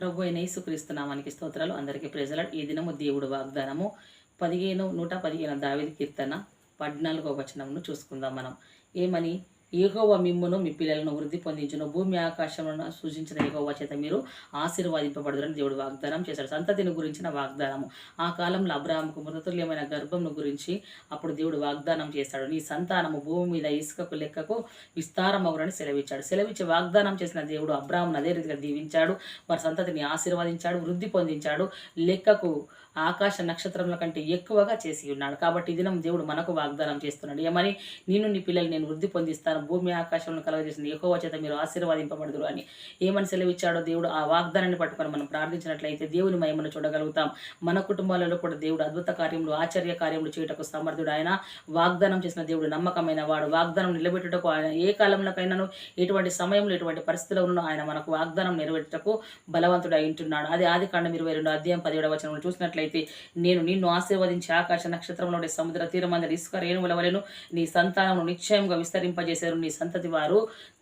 ప్రభు అయిన యేసుక్రీస్తునామానికి స్తోత్రాలు. అందరికీ ప్రజల ఈ దినము దేవుడు వాగ్దానము. పదిహేను నూట పదిహేను దావిది కీర్తన పద్నాలుగో వచనమును చూసుకుందాం మనం. ఏమని? ఏహోవ మిమ్మును మీ పిల్లలను వృద్ధి పొందించును. భూమి ఆకాశములను సూచించిన ఏహోవ చేత మీరు ఆశీర్వాదింపబడుదని దేవుడు వాగ్దానం చేశాడు. సంతతిని గురించిన వాగ్దానము. ఆ కాలంలో అబ్రాహంకు మృతతుల్యమైన గర్భమును గురించి అప్పుడు దేవుడు వాగ్దానం చేశాడు. నీ సంతానము భూమి మీద ఇసుకకు లెక్కకు విస్తారమవురని సెలవిచ్చాడు. సెలవిచ్చి వాగ్దానం చేసిన దేవుడు అబ్రాహ్మను అదే రీతిగా దీవించాడు. వారి సంతతిని ఆశీర్వదించాడు వృద్ధి పొందించాడు. లెక్కకు ఆకాశ నక్షత్రముల కంటే ఎక్కువగా చేసి ఉన్నాడు. కాబట్టి ఈ దినం దేవుడు మనకు వాగ్దానం చేస్తున్నాడు. ఏమని? నేను నీ పిల్లలు నేను వృద్ధి పొందిస్తాను. భూమి ఆకాశంలో కలగజేసిన ఎక్కువ చేత మీరు ఆశీర్వాదింపబడదురు అని. ఏమని సెలవిచ్చాడో దేవుడు ఆ వాగ్దానాన్ని పట్టుకొని మనం ప్రార్థించినట్లయితే దేవుని మహిమను చూడగలుగుతాం. మన కుటుంబాలలో కూడా దేవుడు అద్భుత కార్యములు ఆశ్చర్య కార్యములు చేయుటకు సమర్థుడు ఆయన. వాగ్దానం చేసిన దేవుడు నమ్మకమైన వాడు. వాగ్దానం నిలబెట్టుటకు ఆయన ఏ కాలంలోకైనాను ఎటువంటి సమయంలో ఎటువంటి పరిస్థితుల్లో ఉన్న ఆయన మనకు వాగ్దానం నెరవేర్చటకు బలవంతుడు అయింటున్నాడు అది ఆది కాండం ఇరవై రెండు అధ్యాయం పదిహేడవ వచనంలో చూసినట్లయితే నేను నిన్ను ఆశీర్వదించి ఆకాశ నక్షత్రంలో సముద్ర తీరమందరి ఇసుక రేణువుల వలెను నీ సంతానమును నిశ్చయంగా విస్తరింపజేసే చేశారు. నీ సంతతి వారు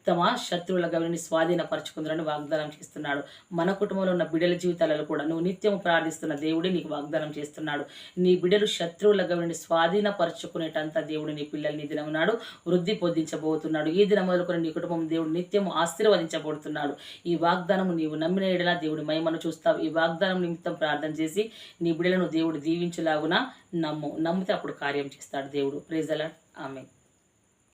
తమ శత్రువుల గవిని స్వాధీనపరచుకుందరని వాగ్దానం చేస్తున్నాడు. మన కుటుంబంలో ఉన్న బిడల జీవితాలలో కూడా నువ్వు నిత్యం ప్రార్థిస్తున్న దేవుడే నీకు వాగ్దానం చేస్తున్నాడు. నీ బిడలు శత్రువుల గవిని స్వాధీనపరచుకునేటంత దేవుడు నీ పిల్లల్ని దినమున్నాడు వృద్ధి పొందించబోతున్నాడు. ఈ దినం మొదలుకొని నీ కుటుంబం దేవుడు నిత్యం ఆశీర్వదించబడుతున్నాడు ఈ వాగ్దానము నీవు నమ్మిన ఎడలా దేవుడి మహిమను చూస్తావు. ఈ వాగ్దానం నిమిత్తం ప్రార్థన చేసి నీ బిడలను దేవుడు దీవించలాగున నమ్ము. నమ్మితే అప్పుడు కార్యం చేస్తాడు దేవుడు. ప్రేజల ఆమె